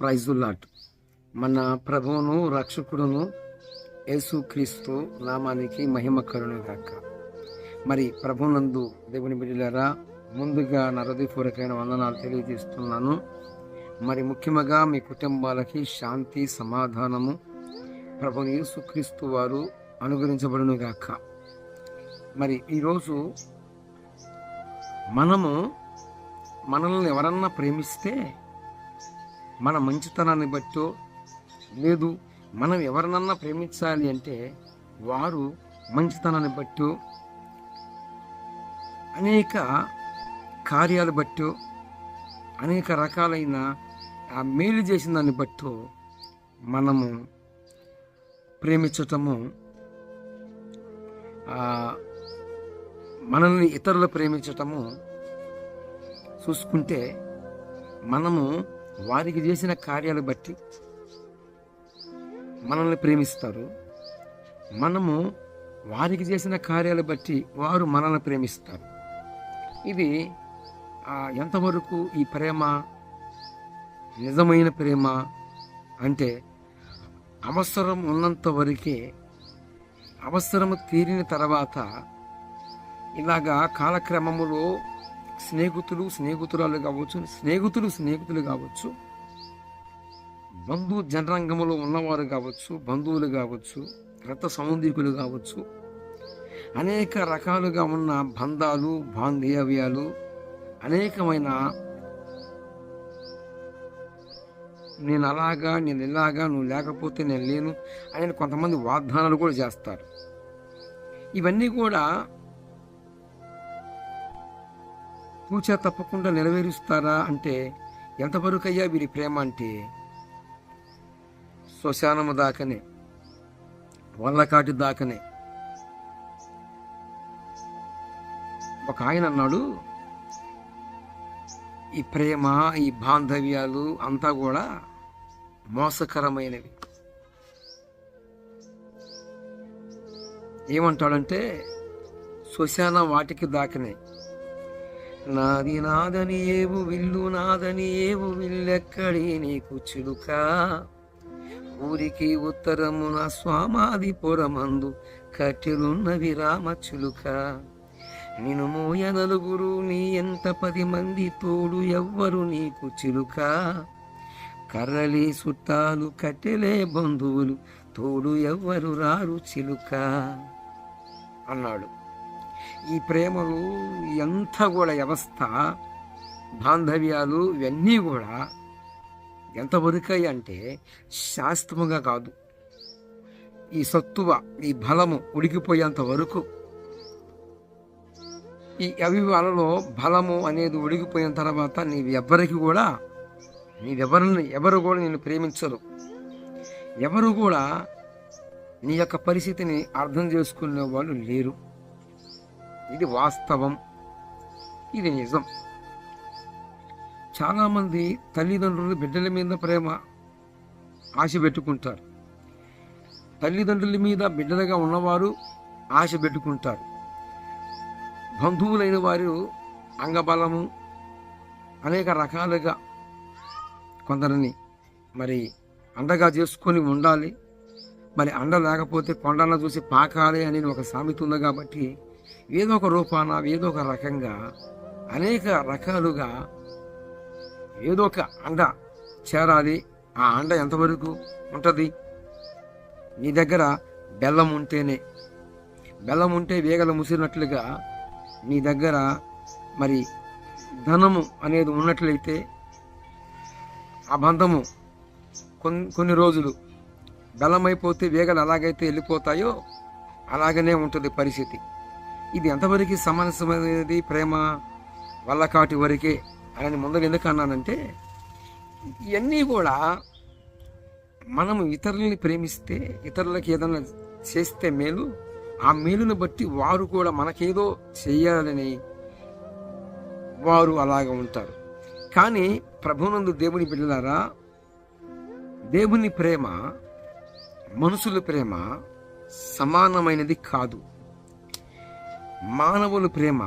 ప్రైజుల్లాట్ మన ప్రభువును రక్షకుడును యేసుక్రీస్తు నామానికి మహిమ కరుణ గాక. మరి ప్రభునందు దేవుని బిడ్డలారా ముందుగా నా హృదయపూర్వకమైన వందనాలు తెలియజేస్తున్నాను. మరి ముఖ్యంగా మీ కుటుంబాలకి శాంతి సమాధానము ప్రభుని యేసుక్రీస్తు వారు అనుగ్రహించబడును గాక. మరి ఈరోజు మనము మనల్ని ఎవరన్నా ప్రేమిస్తే మన మంచితనాన్ని బట్టో లేదు మనం ఎవరినన్నా ప్రేమించాలి అంటే వారు మంచితనాన్ని బట్టో అనేక కార్యాలు బట్టో అనేక రకాలైన ఆ మేలు చేసిన దాన్ని బట్టో మనము ప్రేమించటము మనల్ని ఇతరులు ప్రేమించటము చూసుకుంటే మనము వారికి చేసిన కార్యాలు బట్టి మనల్ని ప్రేమిస్తారు. మనము వారికి చేసిన కార్యాలు బట్టి వారు మనల్ని ప్రేమిస్తారు. ఇది ఎంతవరకు ఈ ప్రేమ నిజమైన ప్రేమ అంటే అవసరం ఉన్నంత వరకే అవసరము తీరిన తర్వాత ఇలాగా కాలక్రమములో స్నేహితులు స్నేహితురాలు కావచ్చు స్నేహితులు స్నేహితులు కావచ్చు బంధు జనరంగంలో ఉన్నవారు కావచ్చు బంధువులు కావచ్చు రక్త సంబంధికులు కావచ్చు అనేక రకాలుగా ఉన్న బంధాలు బాంధవ్యాలు అనేకమైన నేను అలాగా నేను ఇలాగా నువ్వు లేకపోతే నేను లేను అని కొంతమంది వాగ్దానాలు కూడా చేస్తారు. ఇవన్నీ కూడా పూచా తప్పకుండా నెరవేరుస్తారా అంటే ఎంతవరకు అయ్యా వీరి ప్రేమ అంటే? శ్మశానము దాకనే వల్లకాటి దాకనే. ఒక ఆయన అన్నాడు ఈ ప్రేమ ఈ బాంధవ్యాలు అంతా కూడా మోసకరమైనవి. ఏమంటాడంటే శ్మశాన వాటికి దాకనే నాది నాదని ఏవు విల్లు నాదని ఏవు విల్లెక్కడి నీకు చిలుక? ఊరికి ఉత్తరమున స్వామాది పొరమందు కట్టెలున్నవి విరామ చిలుక. నిను మోయ నలుగురు నీ ఎంత పది మంది తోడు ఎవ్వరు నీకు చిలుక? కర్రలే చుట్టాలు కట్టెలే బంధువులు తోడు ఎవ్వరు రారు చిలుక? అన్నాడు. ఈ ప్రేమలు ఎంత కూడా వ్యవస్థ బాంధవ్యాలు ఇవన్నీ కూడా ఎంతవరకై అంటే శాస్త్రముగా కాదు. ఈ సత్తువ ఈ బలము ఉడికిపోయేంత వరకు ఈ అవివాలలో బలము అనేది ఉడికిపోయిన తర్వాత నీవెవ్వరికి కూడా నీవెవరిని ఎవరు కూడా నేను ప్రేమించరు. ఎవరు కూడా నీ యొక్క పరిస్థితిని అర్థం చేసుకునే వాళ్ళు లేరు. ఇది వాస్తవం. ఇది నిజం. చాలామంది తల్లిదండ్రులు బిడ్డల మీద ప్రేమ ఆశ పెట్టుకుంటారు. తల్లిదండ్రుల మీద బిడ్డలుగా ఉన్నవారు ఆశ పెట్టుకుంటారు. బంధువులైన వారు అంగబలము అనేక రకాలుగా కొందరిని మరి అండగా చేసుకొని ఉండాలి. మరి అండ లేకపోతే కొండలను చూసి పాకాలి అని ఒక సామెత ఉంది కాబట్టి ఏదో ఒక రూపాన ఏదో ఒక రకంగా అనేక రకాలుగా ఏదో ఒక అండ చేరాలి. ఆ అండ ఎంతవరకు ఉంటుంది? నీ దగ్గర బెల్లం ఉంటేనే. బెల్లం ఉంటే వేగల ముసిరినట్లుగా నీ దగ్గర మరి ధనము అనేది ఉన్నట్లయితే ఆ బంధము కొన్ని కొన్ని రోజులు బలమైపోతే వేగలు ఎలాగైతే వెళ్ళిపోతాయో అలాగనే ఉంటుంది పరిస్థితి. ఇది ఎంతవరకు సమంజసమైనది ప్రేమ వల్లకాటి వరకే అని ముందర ఎందుకు అన్నానంటే ఇవన్నీ కూడా మనం ఇతరులని ప్రేమిస్తే ఇతరులకి ఏదైనా చేస్తే మేలు ఆ మేలును బట్టి వారు కూడా మనకేదో చేయాలని వారు అలాగ ఉంటారు. కానీ ప్రభునందు దేవుని బిడ్డలారా దేవుని ప్రేమ మనుషుల ప్రేమ సమానమైనది కాదు. మానవుల ప్రేమ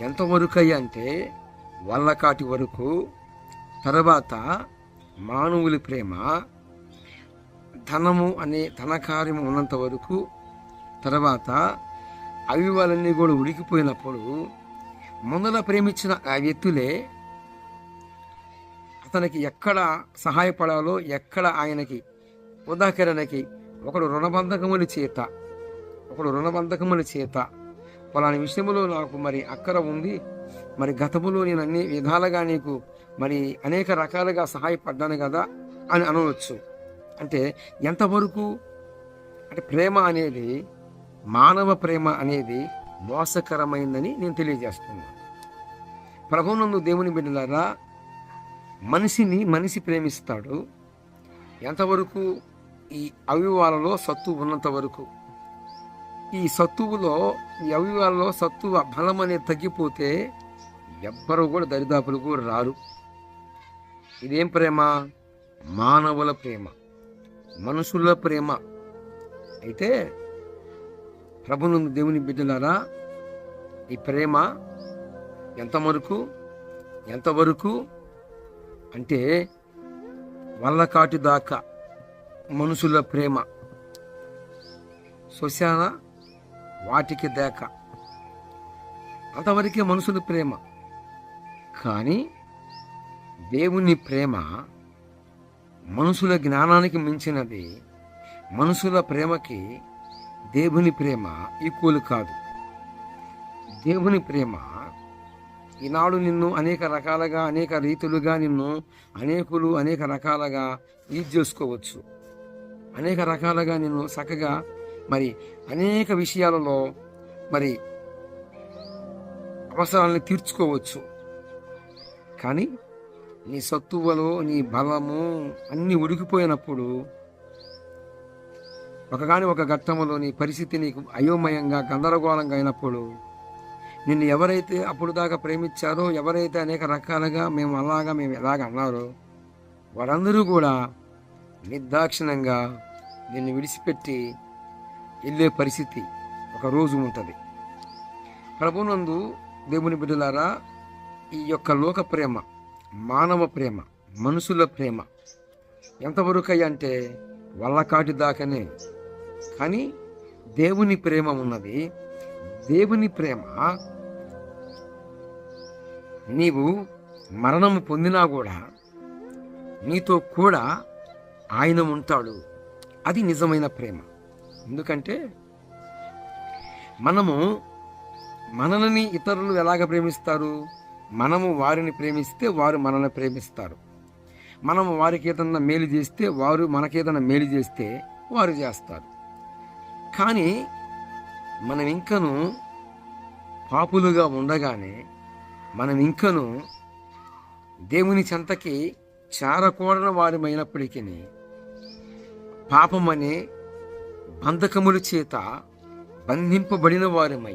ఎంతవరకు అంటే వల్లకాటి వరకు తర్వాత మానవుల ప్రేమ ధనము అనే ధనకార్యము ఉన్నంత వరకు తర్వాత అవి వాళ్ళన్నీ కూడా ఉడికిపోయినప్పుడు మొదల ప్రేమించిన ఆ వ్యక్తులే అతనికి ఎక్కడ సహాయపడాలో ఎక్కడ ఆయనకి ఉదాహరణకి ఒకడు రుణబంధకముల చేత ఒకడు రుణబంధకముల చేత పలాని విషయంలో నాకు మరి అక్కర ఉంది. మరి గతములో నేను అన్ని విధాలుగా నీకు మరి అనేక రకాలుగా సహాయపడ్డాను కదా అని అనవచ్చు. అంటే ఎంతవరకు? అంటే ప్రేమ అనేది మానవ ప్రేమ అనేది మోసకరమైందని నేను తెలియజేస్తున్నాను. ప్రభునందు దేవుని బిడ్డలారా మనిషిని మనిషి ప్రేమిస్తాడు. ఎంతవరకు? ఈ అవివాలలో సత్తు ఉన్నంత వరకు. ఈ సత్తువులో అవయవాల్లో సత్తువ బలం అనేది తగ్గిపోతే ఎవ్వరు కూడా దరిదాపులు కూడా రారు. ఇదేం ప్రేమ? మానవుల ప్రేమ. మనుషుల ప్రేమ. అయితే ప్రభును దేవుని బిడ్డలారా ఈ ప్రేమ ఎంతవరకు ఎంతవరకు అంటే వల్లకాటి దాకా మనుషుల ప్రేమ. శ్మశాన వాటికి దేక. అంతవరకే మనుషుల ప్రేమ. కానీ దేవుని ప్రేమ మనుషుల జ్ఞానానికి మించినది మనుషుల ప్రేమకి దేవుని ప్రేమ ఈక్వల్ కాదు. దేవుని ప్రేమ ఈనాడు నిన్ను అనేక రకాలుగా అనేక రీతులుగా నిన్ను అనేకులు అనేక రకాలుగా యూజ్ చేసుకోవచ్చు. అనేక రకాలుగా నిన్ను చక్కగా మరి అనేక విషయాలలో మరి అవసరాలను తీర్చుకోవచ్చు. కానీ నీ సత్తువలో నీ బలము అన్నీ ఉడికిపోయినప్పుడు ఒకగాని ఒక ఘట్టములో నీ పరిస్థితి నీకు అయోమయంగా గందరగోళంగా అయినప్పుడు నిన్ను ఎవరైతే అప్పుడు దాకా ప్రేమించారో ఎవరైతే అనేక రకాలుగా మేము అలాగా మేము ఎలాగ అన్నారో వారందరూ కూడా నిర్దాక్షిణంగా నిన్ను విడిచిపెట్టి వెళ్ళే పరిస్థితి ఒక రోజు ఉంటుంది. ప్రభునందు దేవుని బిడ్డలారా ఈ యొక్క లోక ప్రేమ మానవ ప్రేమ మనుషుల ప్రేమ ఎంతవరకు అంటే వల్లకాటి దాకానే. కానీ దేవుని ప్రేమ ఉన్నది. దేవుని ప్రేమ నీవు మరణము పొందినా కూడా నీతో కూడా ఆయన ఉంటాడు. అది నిజమైన ప్రేమ. ఎందుకంటే మనము మనల్ని ఇతరులు ఎలాగ ప్రేమిస్తారు? మనము వారిని ప్రేమిస్తే వారు మనల్ని ప్రేమిస్తారు. మనము వారికి ఏదన్నా మేలు చేస్తే వారు మనకేదన్నా మేలు చేస్తే వారు చేస్తారు. కానీ మనం ఇంకను పాపులుగా ఉండగానే మనం ఇంకను దేవుని చెంతకి చారకూడని వారిమైనప్పటికీ పాపమనే బంధకముల చేత బంధింపబడిన వారమై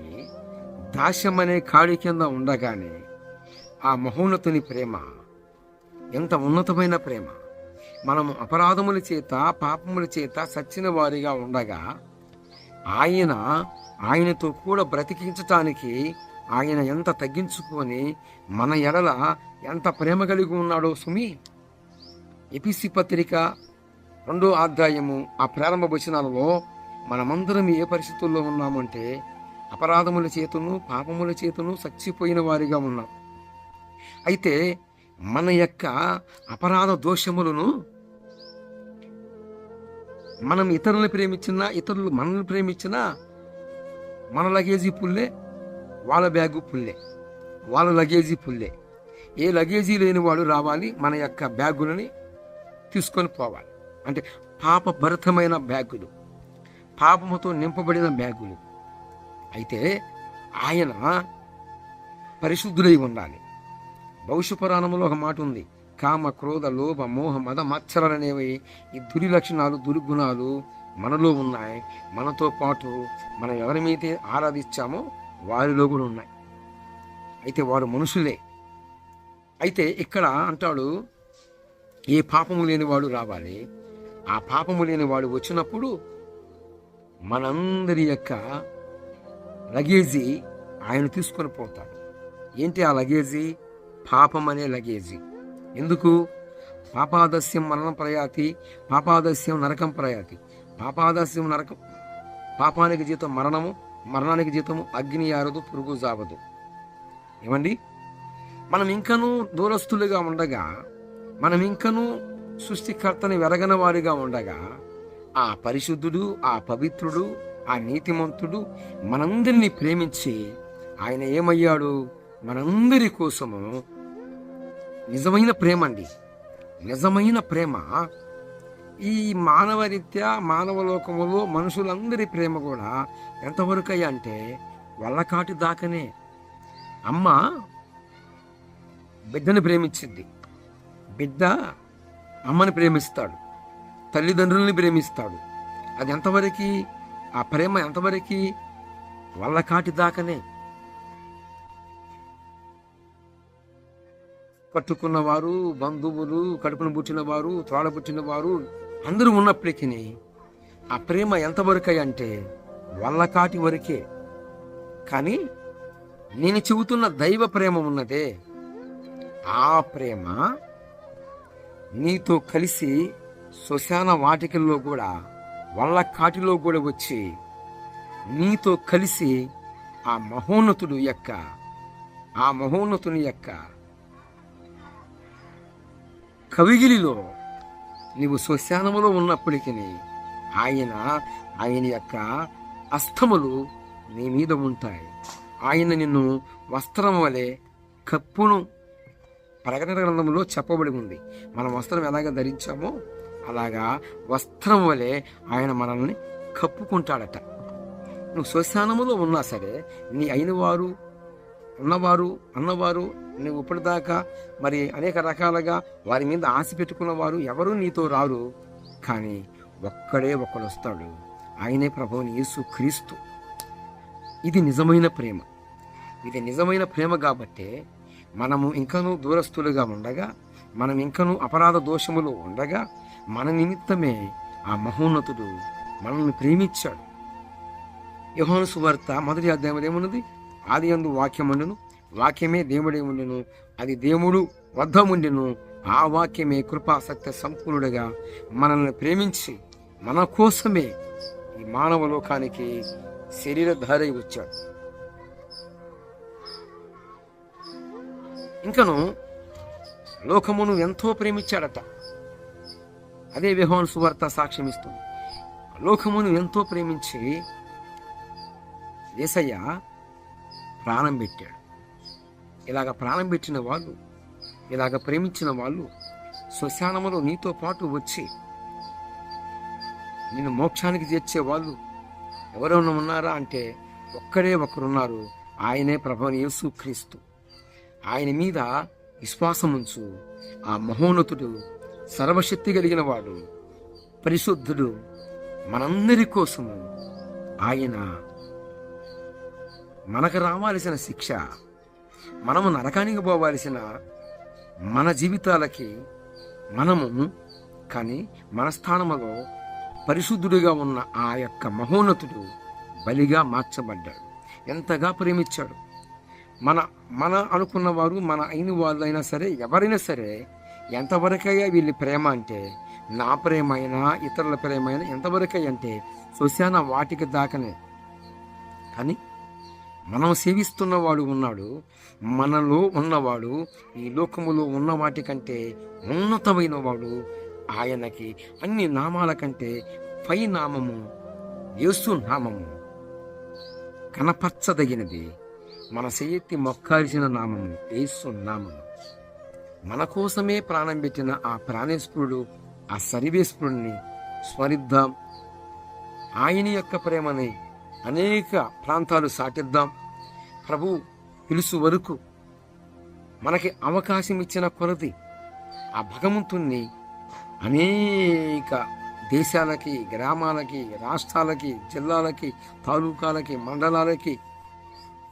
దాస్యమనే కాడి కింద ఉండగానే ఆ మహోన్నతుని ప్రేమ ఎంత ఉన్నతమైన ప్రేమ. మనము అపరాధముల చేత పాపముల చేత సచ్చిన వారిగా ఉండగా ఆయన ఆయనతో కూడా బ్రతికించటానికి ఆయన ఎంత తగ్గించుకొని మన ఎడల ఎంత ప్రేమ కలిగి ఉన్నాడో సుమి. ఎపిసి పత్రిక రెండో అధ్యాయము ఆ ప్రారంభ వచనాలలో మనమందరం ఏ పరిస్థితుల్లో ఉన్నామంటే అపరాధముల చేతను పాపముల చేతను చచ్చిపోయిన వారిగా ఉన్నాం. అయితే మన యొక్క అపరాధ దోషములను మనం ఇతరులను ప్రేమించినా ఇతరులు మనల్ని ప్రేమించినా మన లగేజీ పుల్లే వాళ్ళ బ్యాగు పుల్లే వాళ్ళ లగేజీ పుల్లే. ఏ లగేజీ లేని వాడు రావాలి మన యొక్క బ్యాగులని తీసుకొని పోవాలి. అంటే పాపభరితమైన బ్యాగులు. పాపముతో నింపబడిన బ్యాగులు అయితే ఆయన పరిశుద్ధులై ఉండాలి. భవిష్య పురాణంలో ఒక మాట ఉంది కామ క్రోధ లోభ మోహ మద మత్సరాలనేవి ఈ దురి లక్షణాలు దుర్గుణాలు మనలో ఉన్నాయి. మనతో పాటు మనం ఎవరిమైతే ఆరాధించామో వారిలో కూడా ఉన్నాయి. అయితే వారు మనుషులే. అయితే ఇక్కడ అంటాడు ఏ పాపము లేనివాడు రావాలి. ఆ పాపము లేనివాడు వచ్చినప్పుడు మనందరి యొక్క లగేజీ ఆయన తీసుకొని పోతాడు. ఏంటి ఆ లగేజీ? పాపం అనే లగేజీ. ఎందుకు? పాపాదస్యం మరణం ప్రయాతి పాపాదస్యం నరకం ప్రయాతి. పాపాదస్యం నరకం పాపానికి జీతం మరణము మరణానికి జీతము అగ్ని ఆరదు పురుగు జావదు. ఏమండి? మనం ఇంకనూ దూరస్తులుగా ఉండగా మనం ఇంకనూ సృష్టికర్తని వెరగని వారిగా ఉండగా ఆ పరిశుద్ధుడు ఆ పవిత్రుడు ఆ నీతిమంతుడు మనందరినీ ప్రేమించి ఆయన ఏమయ్యాడు? మనందరి కోసము నిజమైన ప్రేమ అండి. నిజమైన ప్రేమ. ఈ మానవరీత్యా మానవ లోకములో మనుషులందరి ప్రేమ కూడా ఎంతవరకు అయ్యా అంటే వల్లకాటి దాకనే. అమ్మ బిడ్డని ప్రేమించింది. బిడ్డ అమ్మని ప్రేమిస్తాడు. తల్లిదండ్రుల్ని ప్రేమిస్తాడు. అది ఎంతవరకు ఆ ప్రేమ ఎంతవరకు వల్లకాటి దాకనే. కట్టుకున్నవారు బంధువులు కడుపును పుట్టిన వారు త్రాడ పుట్టిన వారు అందరూ ఉన్నప్పటికీ ఆ ప్రేమ ఎంతవరకు అంటే వల్లకాటి వరకే. కానీ నేను చెబుతున్న దైవ ప్రేమ ఉన్నదే. ఆ ప్రేమ నీతో కలిసి శ్మశాన వాటికల్లో కూడా వల్ల కాటిలో కూడా వచ్చి నీతో కలిసి ఆ మహోన్నతుడు యొక్క ఆ మహోన్నతుని యొక్క కవిగిలిలో నీవు శ్మశానములో ఉన్నప్పటికీ ఆయన ఆయన యొక్క అస్తములు నీ మీద ఉంటాయి. ఆయన నిన్ను వస్త్రం వలె కప్పును ప్రకటన గ్రంథంలో చెప్పబడి ఉంది. మనం వస్త్రం ఎలాగ ధరించామో అలాగా వస్త్రం వలె ఆయన మనల్ని కప్పుకుంటాడట. నువ్వు శ్మశానములో ఉన్నా సరే నీ అయిన వారు ఉన్నవారు అన్నవారు నువ్వు ఇప్పటిదాకా మరి అనేక రకాలుగా వారి మీద ఆశ పెట్టుకున్నవారు ఎవరూ నీతో రారు. కానీ ఒక్కడే ఒక్కడు వస్తాడు ఆయనే ప్రభువుని యేసు క్రీస్తు. ఇది నిజమైన ప్రేమ. ఇది నిజమైన ప్రేమ కాబట్టే మనము ఇంకనూ దూరస్తులుగా ఉండగా మనం ఇంకనూ అపరాధ దోషములు ఉండగా మన నిమిత్తమే ఆ మహోన్నతుడు మనల్ని ప్రేమించాడు. యహోను సువార్త మొదటి అధ్యాయం ఏమున్నది? ఆది అందు వాక్యముండెను వాక్యమే దేవుడే ఉండెను అది దేవుడు వద్ద ఉండెను ఆ వాక్యమే కృపాసక్తి సంపూర్ణుడిగా మనల్ని ప్రేమించి మన కోసమే ఈ మానవ లోకానికి శరీరధారై వచ్చాడు. ఇంకను లోకమును ఎంతో ప్రేమించాడట. అదే విహోన్ సువార్త సాక్ష్యం ఇస్తుంది లోకమును ఎంతో ప్రేమించి ఏసయ్య ప్రాణం పెట్టాడు. ఇలాగ ప్రాణం పెట్టిన వాళ్ళు ఇలాగ ప్రేమించిన వాళ్ళు శ్మశానములో నీతో పాటు వచ్చి నేను మోక్షానికి చేర్చే వాళ్ళు ఎవరైనా ఉన్నారా అంటే ఒక్కడే ఒకరున్నారు. ఆయనే ప్రభుని యేసుక్రీస్తు. ఆయన మీద విశ్వాసం ఉంచు ఆ మహోన్నతుడు సర్వశక్తి కలిగిన వాడు పరిశుద్ధుడు మనందరి కోసము ఆయన మనకు రావాల్సిన శిక్ష మనము నరకానికి పోవాల్సిన మన జీవితాలకి మనము కానీ మన స్థానములో పరిశుద్ధుడిగా ఉన్న ఆ యొక్క మహోన్నతుడు బలిగా మార్చబడ్డాడు. ఎంతగా ప్రేమించాడు. మన మన అనుకున్న వారు మన అయిన వాళ్ళైనా సరే ఎవరైనా సరే ఎంతవరకయ్యా వీళ్ళ ప్రేమ అంటే? నా ప్రేమ అయినా ఇతరుల ప్రేమ అయినా ఎంతవరకై అంటే? సుశాన వాటికి దాకనే. కానీ మనం సేవిస్తున్నవాడు ఉన్నాడు మనలో ఉన్నవాడు ఈ లోకములో ఉన్న వాటికంటే ఉన్నతమైన వాడు. ఆయనకి అన్ని నామాల కంటే పై నామము యేసు నామము. కనపరచదగినది. మన చెయ్యెత్తి మొక్కాల్సిన నామము యేసు నామము. మన కోసమే ప్రాణం పెట్టిన ఆ ప్రాణేశ్వరుడు ఆ సర్వేశ్వరుణ్ణి స్మరిద్దాం. ఆయన యొక్క ప్రేమని అనేక ప్రాంతాలు సాటిద్దాం. ప్రభు పిలుసు వరకు మనకి అవకాశం ఇచ్చిన కొలది ఆ భగవంతుణ్ణి అనేక దేశాలకి గ్రామాలకి రాష్ట్రాలకి జిల్లాలకి తాలూకాలకి మండలాలకి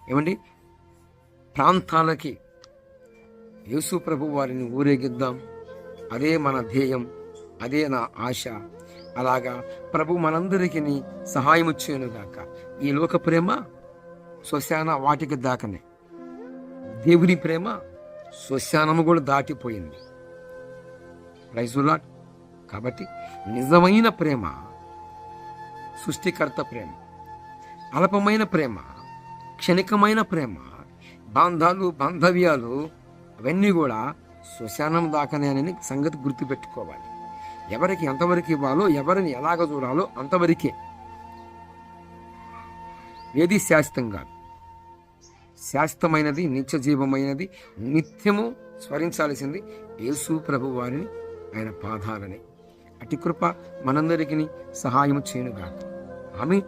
ఏమండి? ప్రాంతాలకి యేసు ప్రభు వారిని ఊరేగిద్దాం. అదే మన ధ్యేయం అదే నా ఆశ. అలాగా ప్రభు మనందరికీ సహాయం చేయనుగాక. ఈ లోక ప్రేమ శ్మశాన వాటికి దాకనే. దేవుని ప్రేమ శ్మశానము కూడా దాటిపోయింది. రైజులాట్ కాబట్టి నిజమైన ప్రేమ సృష్టికర్త ప్రేమ అల్పమైన ప్రేమ క్షణికమైన ప్రేమ బాంధాలు బాంధవ్యాలు అవన్నీ కూడా శ్మశానం దాకానే అని సంగతి గుర్తుపెట్టుకోవాలి. ఎవరికి ఎంతవరకు ఇవ్వాలో ఎవరిని ఎలాగ చూడాలో అంతవరకే. ఏది శాశ్వతం కాదు. శాశ్వతమైనది నిత్య జీవమైనది నిత్యము స్మరించాల్సింది యేసు ప్రభు వారిని ఆయన పాదాలని. అటు కృప మనందరికీ సహాయము చేయనుగాక. ఆమె